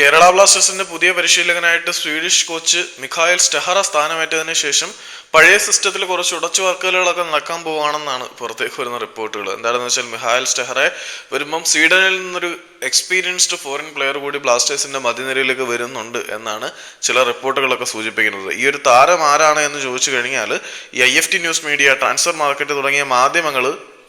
കേരള ബ്ലാസ്റ്റേഴ്സിന്റെ പുതിയ പരിശീലകനായിട്ട് സ്വീഡിഷ് കോച്ച് മിഖായൽ സ്റ്റെഹറ സ്ഥാനമേറ്റതിനു ശേഷം പഴയ സിസ്റ്റത്തിൽ കുറച്ച് ഉടച്ചു വർക്കുകളൊക്കെ നടക്കാൻ പോവുകയാണെന്നാണ് പുറത്തേക്ക് വരുന്ന റിപ്പോർട്ടുകൾ. എന്താണെന്ന് വെച്ചാൽ മിഹായൽ സ്റ്റെഹറെ വരുമ്പം സ്വീഡനിൽ നിന്നൊരു എക്സ്പീരിയൻസ്ഡ് ഫോറിൻ പ്ലെയർ കൂടി ബ്ലാസ്റ്റേഴ്സിന്റെ മധ്യനിരയിലേക്ക് വരുന്നുണ്ട് എന്നാണ് ചില റിപ്പോർട്ടുകളൊക്കെ സൂചിപ്പിക്കുന്നത്. ഈ ഒരു താരം ആരാണ് എന്ന് ചോദിച്ചു കഴിഞ്ഞാൽ ഈ I F T news media transfer market തുടങ്ങിയ മാധ്യമങ്ങൾ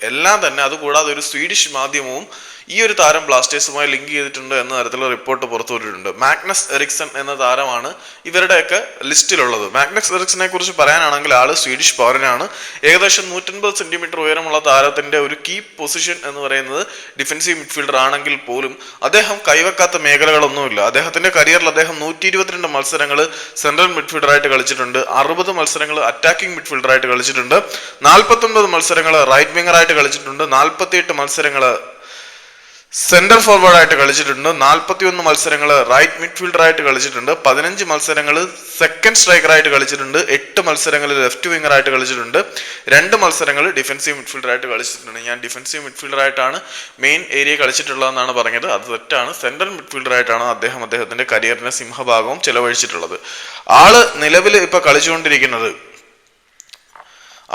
എല്ലാം തന്നെ അതുകൂടാതെ ഒരു സ്വീഡിഷ് മാധ്യമവും ഈ ഒരു താരം ബ്ലാസ്റ്റേഴ്സുമായി ലിങ്ക് ചെയ്തിട്ടുണ്ട് എന്ന തരത്തിലുള്ള റിപ്പോർട്ട് പുറത്തുവിട്ടിട്ടുണ്ട് മാഗ്നസ് എറിക്സൺ എന്ന താരമാണ് ഇവരുടെയൊക്കെ ലിസ്റ്റിലുള്ളത്. മാഗ്നസ് എറിക്സനെ കുറിച്ച് പറയാനാണെങ്കിൽ ആൾ സ്വീഡിഷ് പൗരനാണ്. ഏകദേശം നൂറ്റൻപത് സെന്റിമീറ്റർ ഉയരമുള്ള താരത്തിന്റെ ഒരു കീ പൊസിഷൻ എന്ന് പറയുന്നത് ഡിഫൻസീവ് മിഡ്ഫീൽഡർ ആണെങ്കിൽ പോലും അദ്ദേഹം കൈവെക്കാത്ത മേഖലകളൊന്നുമില്ല. അദ്ദേഹത്തിന്റെ കരിയറിൽ അദ്ദേഹം നൂറ്റി ഇരുപത്തിരണ്ട് മത്സരങ്ങൾ സെൻട്രൽ മിഡ്ഫീൽഡറായിട്ട് കളിച്ചിട്ടുണ്ട്. അറുപത് മത്സരങ്ങൾ അറ്റാക്കിംഗ് മിഡ്ഫീൽഡർ ആയിട്ട് കളിച്ചിട്ടുണ്ട്. നാൽപ്പത്തൊൻപത് മത്സരങ്ങൾ റൈറ്റ് വിങ്ങറായിട്ട് കളിച്ചിട്ടുണ്ട്. നാൽപ്പത്തിയെട്ട് മത്സരങ്ങൾ സെന്റർ ഫോർവേഡ് ആയിട്ട് കളിച്ചിട്ടുണ്ട്. നാൽപ്പത്തിയൊന്ന് മത്സരങ്ങൾ റൈറ്റ് മിഡ്ഫീൽഡർ ആയിട്ട് കളിച്ചിട്ടുണ്ട്. പതിനഞ്ച് മത്സരങ്ങൾ സെക്കൻഡ് സ്ട്രൈക്കർ ആയിട്ട് കളിച്ചിട്ടുണ്ട്. എട്ട് മത്സരങ്ങൾ ലെഫ്റ്റ് വിംഗർ ആയിട്ട് കളിച്ചിട്ടുണ്ട്. രണ്ട് മത്സരങ്ങൾ ഡിഫൻസീവ് മിഡ്ഫീൽഡർ ആയിട്ട് കളിച്ചിട്ടുണ്ട്. ഞാൻ ഡിഫൻസീവ് മിഡ്ഫീൽഡർ ആയിട്ടാണ് മെയിൻ ഏരിയ കളിച്ചിട്ടുള്ളതെന്നാണ് പറഞ്ഞത്. അത് തെറ്റാണ്. സെൻട്രൽ മിഡ്ഫീൽഡർ ആയിട്ടാണ് അദ്ദേഹം അദ്ദേഹത്തിന്റെ കരിയറിന്റെ സിംഹഭാഗവും ചെലവഴിച്ചിട്ടുള്ളത്. ആൾ നിലവിൽ ഇപ്പൊ കളിച്ചുകൊണ്ടിരിക്കുന്നത്.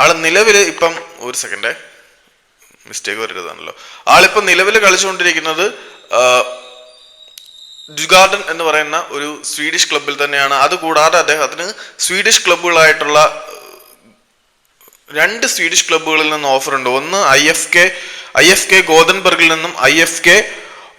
ആൾ നിലവിൽ ഇപ്പം ഒരു സെക്കൻഡേ മിസ്റ്റേക്ക് വരരുതാണല്ലോ. ആളിപ്പോ നിലവിൽ കളിച്ചുകൊണ്ടിരിക്കുന്നത് ഡുഗാർഡൻ എന്ന് പറയുന്ന ഒരു സ്വീഡിഷ് ക്ലബിൽ തന്നെയാണ്. അതുകൂടാതെ അദ്ദേഹത്തിന് സ്വീഡിഷ് ക്ലബുകളായിട്ടുള്ള രണ്ട് സ്വീഡിഷ് ക്ലബ്ബുകളിൽ നിന്ന് ഓഫർ ഉണ്ട്. ഒന്ന് I F K I F K ഗോതൻബർഗിൽ നിന്നും ഐ എഫ് കെ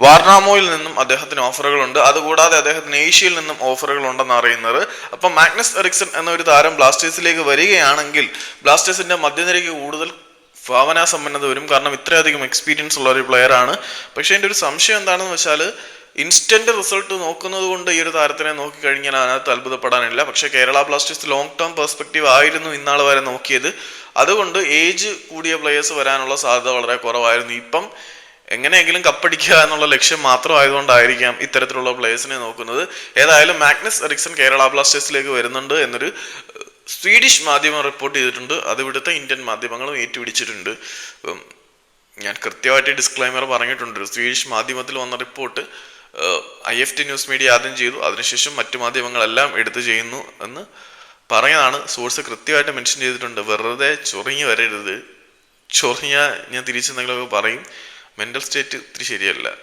വാർണാമോയിൽ നിന്നും അദ്ദേഹത്തിന് ഓഫറുകളുണ്ട് അതുകൂടാതെ അദ്ദേഹത്തിന് ഏഷ്യയിൽ നിന്നും ഓഫറുകൾ ഉണ്ടെന്ന് അറിയുന്നത്. അപ്പം മാഗ്നസ് എറിക്സൺ എന്നൊരു താരം ബ്ലാസ്റ്റേഴ്സിലേക്ക് വരികയാണെങ്കിൽ ബ്ലാസ്റ്റേഴ്സിന്റെ മധ്യനിരയ്ക്ക് കൂടുതൽ ഭാവനാ സമ്പന്നത വരും. കാരണം ഇത്രയധികം എക്സ്പീരിയൻസ് ഉള്ള ഒരു പ്ലെയർ ആണ്. പക്ഷെ എന്റെ ഒരു സംശയം എന്താണെന്ന് വെച്ചാൽ ഇൻസ്റ്റന്റ് റിസൾട്ട് നോക്കുന്നത് കൊണ്ട് ഈ ഒരു താരത്തിനെ നോക്കി കഴിഞ്ഞാൽ അതിനകത്ത് അത്ഭുതപ്പെടാനില്ല. പക്ഷേ Kerala Blasters long term perspective ആയിരുന്നു ഇന്നാൾ വരെ നോക്കിയത്. അതുകൊണ്ട് ഏജ് കൂടിയ പ്ലെയേഴ്സ് വരാനുള്ള സാധ്യത വളരെ കുറവായിരുന്നു. ഇപ്പം എങ്ങനെയെങ്കിലും കപ്പടിക്കുക എന്നുള്ള ലക്ഷ്യം മാത്രമായതുകൊണ്ടായിരിക്കാം ഇത്തരത്തിലുള്ള പ്ലേയേഴ്സിനെ നോക്കുന്നത്. ഏതായാലും മാഗ്നസ് എറിക്സൺ കേരള ബ്ലാസ്റ്റേഴ്സിലേക്ക് വരുന്നുണ്ട് എന്നൊരു സ്വീഡിഷ് മാധ്യമം റിപ്പോർട്ട് ചെയ്തിട്ടുണ്ട്. അത് ഇവിടുത്തെ ഇന്ത്യൻ മാധ്യമങ്ങളും ഏറ്റുപിടിച്ചിട്ടുണ്ട്. ഞാൻ കൃത്യമായിട്ട് ഡിസ്ക്ലൈമർ പറഞ്ഞിട്ടുണ്ട്. സ്വീഡിഷ് മാധ്യമത്തിൽ വന്ന report I F T news media ആദ്യം ചെയ്തു. അതിനുശേഷം മറ്റു മാധ്യമങ്ങളെല്ലാം എടുത്തു ചെയ്യുന്നു എന്ന് പറഞ്ഞതാണ്. സോഴ്സ് കൃത്യമായിട്ട് മെൻഷൻ ചെയ്തിട്ടുണ്ട്. വെറുതെ ചൊറിഞ്ഞു വരരുത്. ചൊറിഞ്ഞാൽ ഞാൻ തിരിച്ചെന്തെങ്കിലുമൊക്കെ പറയും. മെന്റൽ സ്റ്റേറ്റ് ഇത്തിരി ശരിയല്ല.